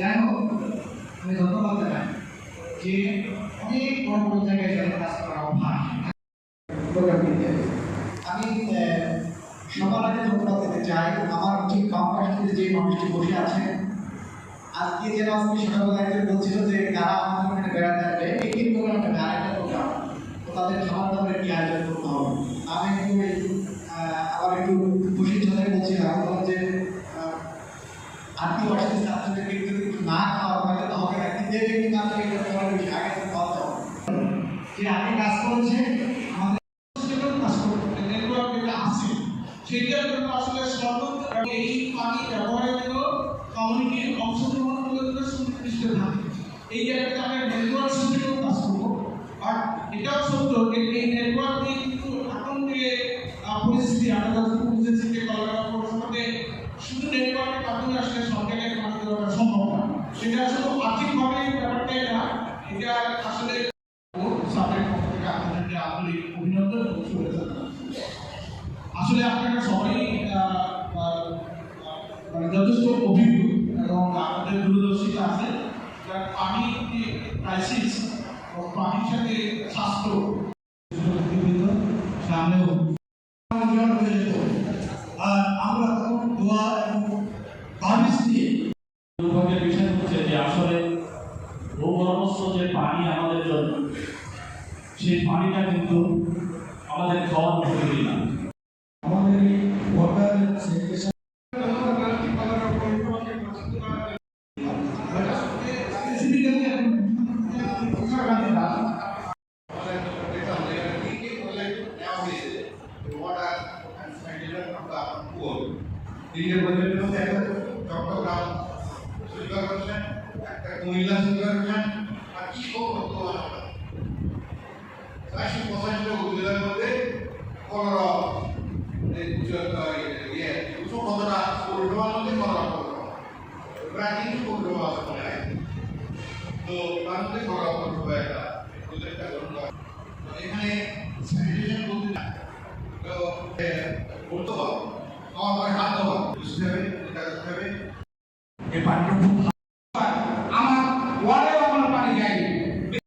যাই হোক আমি ধন্যবাদ জানাই যে অনেক বড় বড় জায়গায় যারা আমি সবার আগে ধন্যবাদ দিতে চাই আমার ঠিক পাশে যে মানুষটি আছে আজকে যেন আজকে সকালবেলা একজন বলছিল যে কারা আমাদের বেড়াতে আসবে এই তিন প্রোগ্রামটা না আরেকটা প্রোগ্রাম তো তাদের খাবার দাবারের কি আয়োজন করতে হবে আমি একটু আবার একটু খুশির ছলে বলছিলাম বললাম যে আত্মীয় অসাধী ছাত্রদেরকে কিন্তু একটু না খাওয়া হয় তো হবে না। কিন্তু দেবে কিন্তু আপনাকে এটা করার বিষয়, আগে তো খাওয়া দাওয়া যে আগে কাজ করেছে আমাদের কাজ করবে নেটওয়ার্ক যেটা আছে। সেটার জন্য আসলে সর্বোচ্চ এই পানি ব্যবহারের জন্য কমিউনিটির অংশগ্রহণগুলো যেন সুনির্দিষ্ট থাকে। এই জায়গাটা আমরা নেটওয়ার্ক সিস্টেমেও কাজ করব। আর এটাও আমরা আসলে আর্থিকভাবে ব্যাপারটাই না, এটা আসলে। আসলে আপনারা সবাই মানে যথেষ্ট অভিজ্ঞ এবং আপনাদের দূরদর্শিতা আছে। পানি ক্রাইসিস পানির সাথে স্বাস্থ্য। সামনেও আর আমরা তখন দোয়া এবং বাবিস দিয়ে দুর্ভাগ্যের বিষয় হচ্ছে যে আসলে ভূগর্ভস্থ যে পানি আমাদের জন্য, সেই পানিটা কিন্তু আমাদের খাওয়ার উপযোগী না আমাদের এই ওয়াটার সেগ্রেগেশন তিনটে প্রজেক্টের মধ্যে একটা চট্টগ্রাম সুন্দর করছেন একটা কুমিল্লা সুন্দর করছেন আর কি করব চারশো পঁচাশিটা উপজেলার মধ্যে পনেরো ইয়ে দুশো কতটা পৌরসভার মধ্যে পনেরো প্রায় তিনশো পৌরসভা আছে মনে হয়। পৌরসভা এখানে আমার হাত দেওয়া বুঝতে হবে এটা করতে পাণ্ডব